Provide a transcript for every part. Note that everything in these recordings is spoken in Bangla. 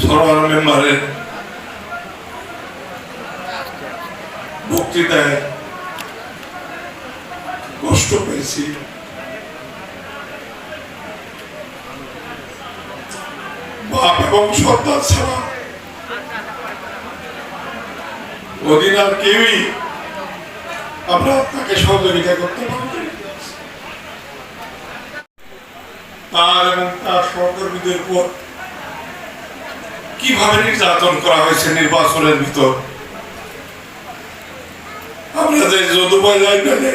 ফরওয়ার মেম্বারের বক্তৃতায় কষ্ট পেয়েছি। বাপ এবং সন্তান ছাড়া ওদিন আর কেউই আমরা তাকে সহযোগিতা করতে পারি তার এবং তার সহকর্মীদের উপর কীভাবে নির্যাতন করা হয়েছে নির্বাচনের ভিতর? যে যদুবাই লাইব্রেরি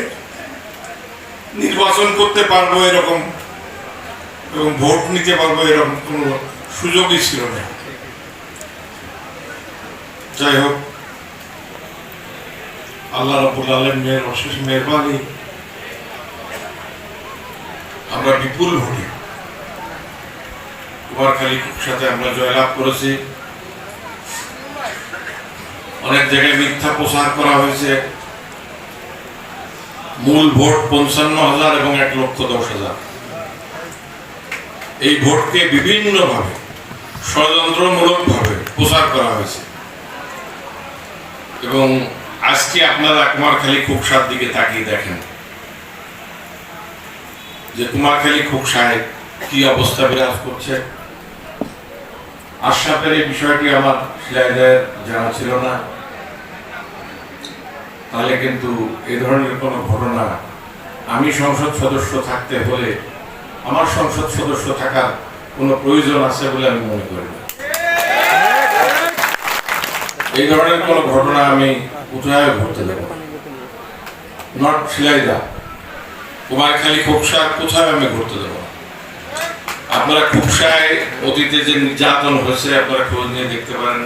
নির্বাচন করতে পারব এরকম এবং ভোট নিতে পারব এরকম কোনো সুযোগই ছিল না। যাই হোক, আল্লাহ রবুল আলমের অশেষ মেহরবানি। আমরা বিপুল ভোটে কুমারখালী সাথে আমরা জয়লাভ করেছি। অনেক জায়গায় মিথ্যা প্রচার করা হয়েছে। মূল ভোট পঞ্চান্ন হাজার এবং এক লক্ষ দশ হাজার। এই ভোটকে বিভিন্নভাবে ষড়যন্ত্রমূলক ভাবে প্রচার করা হয়েছে। এবং আজকে আপনারা কুমারখালী দিকে তাকিয়ে দেখেন। যে কুমারখালী খুকসায় কি অবস্থা বিরাজ করছে। আশরাফের এই বিষয়টি আমার সিলাইদের জানা ছিল না। তাহলে কিন্তু এ ধরনের কোনো ঘটনা আমি সংসদ সদস্য থাকতে হলে, আমার সংসদ সদস্য থাকার কোনো প্রয়োজন আছে বলে আমি মনে করি না। এই ধরনের কোনো ঘটনা আমি কোথায় ঘটতে দেব নট সিলাইদা, কুমারখালী খোকসা কোথায় আমি ঘুরতে দেব। আপনারা খুবসায় অতীতে যে নির্যাতন হয়েছে, আপনারা খোঁজ নিয়ে দেখতে পারেন।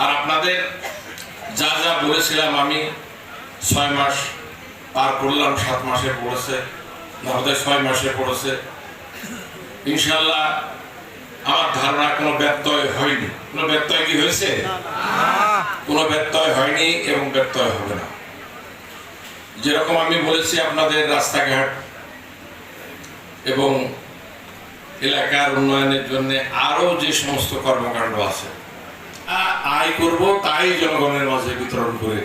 আর আপনাদের যা যা বলেছিলাম আমি ছয় মাস পার করলাম, সাত মাসে পড়েছে হতে ছয় মাসে পড়েছে। ইনশাল্লাহ আমার ধারণা কোনো ব্যত্যয় হয়নি। কোনো ব্যত্যয় কি হয়েছে? কোনো ব্যত্যয় হয়নি এবং ব্যত্যয় হবে না। যেরকম আমি বলেছি আপনাদের রাস্তাঘাট এবং এলাকার উন্নয়নের জন্য আরও যে সমস্ত কর্মকাণ্ড আছে আয় করব, তাই জনগণের মাঝে বিতরণ করে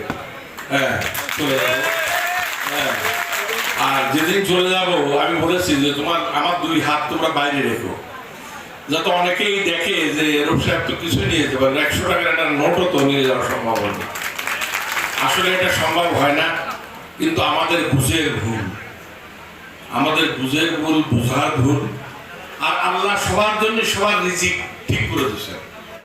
হ্যাঁ চলে যাব। হ্যাঁ আর যেদিন চলে যাব, আমি বলেছি যে তোমার, আমার দুই হাত তোমরা বাইরে রেখো। যাতে অনেকেই দেখে যে এরূপ সাহেব তো কিছু নিয়ে যেতে পারেন একশো টাকার একটা নোটও তো নিয়ে যাওয়া সম্ভব হয় না আসলে এটা সম্ভব হয় না, কিন্তু আমাদের বুঝের ভুল। আমাদের বুঝের ভুল, বুঝার ভুল আল্লাহ সবার জন্য সবার রিজিক ঠিক করে দিয়েছেন।